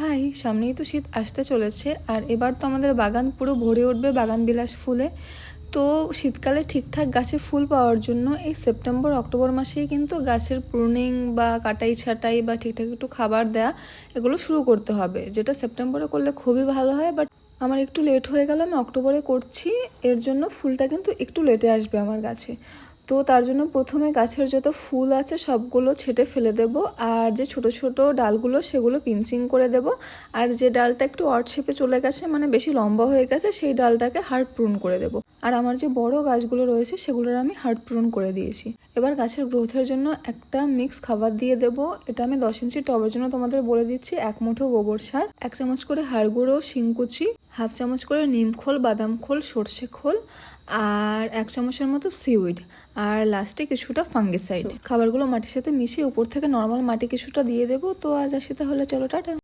High, সামনেই তো শীত আসতে চলেছে। আর এবার তো আমাদের বাগান পুরো ভরে উঠবে বাগান বিলাস ফুলে। তো শীতকালে ঠিকঠাক গাছে ফুল পাওয়ার জন্য এই সেপ্টেম্বর, অক্টোবর মাসেই কিন্তু গাছের প্রুনিং বা কাটাই ছাটাই বা ঠিকঠাক একটু খাবার দেয়া এগুলো শুরু করতে হবে। যেটা সেপ্টেম্বরে করলে খুবই ভালো হয় বাট আমার একটু লেট হয়ে গেল, আমি অক্টোবরে করছি। এর জন্য ফুলটা কিন্তু একটু লেটে আসবে আমার গাছে। তো তার জন্য প্রথমে গাছের যত ফুল আছে সবগুলো ছেটে ফেলে দেব, আর যে ছোট ছোট ডালগুলো সেগুলো পিঞ্চিং করে দেব। আর যে ডালটা একটু অট শেপে চলে গেছে মানে বেশি লম্বা হয়ে গেছে, সেই ডালটাকে হার্ড প্রুন করে দেব। আর আমার যে বড় গাছগুলো রয়েছে সেগুলোর আমি হার্ড প্রুন করে দিয়েছি। এবার গাছের গ্রোথের জন্য একটা মিক্স খাবার দিয়ে দেব। এটা আমি দশ ইঞ্চি টবের জন্য তোমাদের বলে দিচ্ছি। এক মুঠো গোবর সার এক চামচ করে হাড় গুঁড়ো শিংকুচি হাফ চামচ করে নিম খোল বাদাম খোল সর্ষে খোল আর এক চামচের মতো সিউইড আর লাস্টে কিছুটা ফাঙ্গিসাইড। খাবারগুলো মাটির সাথে মিশিয়ে উপর থেকে নর্মাল মাটি কিছুটা দিয়ে দেবো। তো আজ আসি তাহলে চলো টাটা।